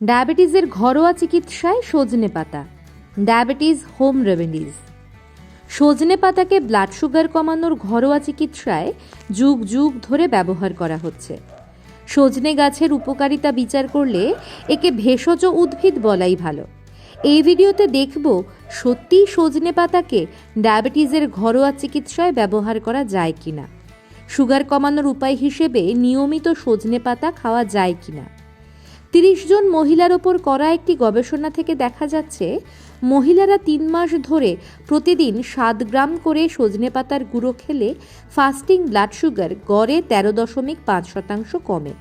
ডায়াবেটিসের ঘরোয়া চিকিৎসায় সজনে পাতা, ডায়াবেটিস হোম রেমেডিজ। সজনে পাতাকে ব্লাড সুগার কমানোর ঘরোয়া চিকিৎসায় যুগ যুগ ধরে ব্যবহার করা হচ্ছে। সজনে গাছের উপকারিতা বিচার করলে একে ভেষজ উদ্ভিদ বলাই ভালো। এই ভিডিওতে দেখব সত্যিই সজনে পাতাকে ডায়াবেটিসের ঘরোয়া চিকিৎসায় ব্যবহার করা যায় কিনা। সুগার কমানোর উপায় হিসেবে নিয়মিত সজনে পাতা খাওয়া যায় কিনা। তিরিশ জন মহিলার ওপর করা একটি গবেষণা থেকে দেখা যাচ্ছে, মহিলারা তিন মাস ধরে প্রতিদিন সাত গ্রাম করে সজনে পাতার গুঁড়ো খেলে ফাস্টিং ব্লাড সুগার গড়ে তেরো দশমিক পাঁচ শতাংশ কমে।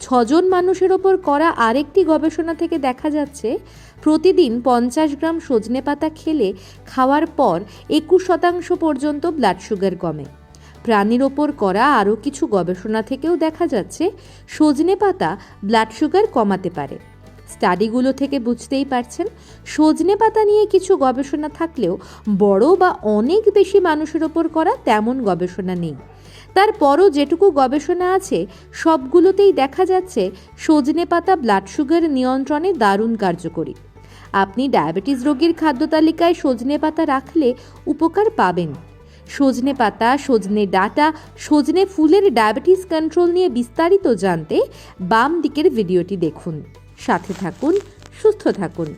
ছজন মানুষের ওপর করা আরেকটি গবেষণা থেকে দেখা যাচ্ছে, প্রতিদিন পঞ্চাশ গ্রাম সজনে পাতা খেলে খাওয়ার পর একুশ শতাংশ পর্যন্ত ব্লাড সুগার কমে। প্রাণীর ওপর করা আরও কিছু গবেষণা থেকেও দেখা যাচ্ছে, সজনে পাতা ব্লাড সুগার কমাতে পারে। স্টাডিগুলো থেকে বুঝতেই পারছেন, সজনে পাতা নিয়ে কিছু গবেষণা থাকলেও বড় বা অনেক বেশি মানুষের ওপর করা তেমন গবেষণা নেই। তারপরও যেটুকু গবেষণা আছে, সবগুলোতেই দেখা যাচ্ছে সজনে পাতা ব্লাড সুগার নিয়ন্ত্রণে দারুণ কার্যকরী। আপনি ডায়াবেটিস রোগীর খাদ্য তালিকায় সজনে পাতা রাখলে উপকার পাবেন। সজনে পাতা, সজনে ডাটা, সজনে ফুলের ডায়াবেটিস কন্ট্রোল নিয়ে বিস্তারিত জানতে বাম দিকের ভিডিওটি দেখুন। সাথে থাকুন, সুস্থ থাকুন।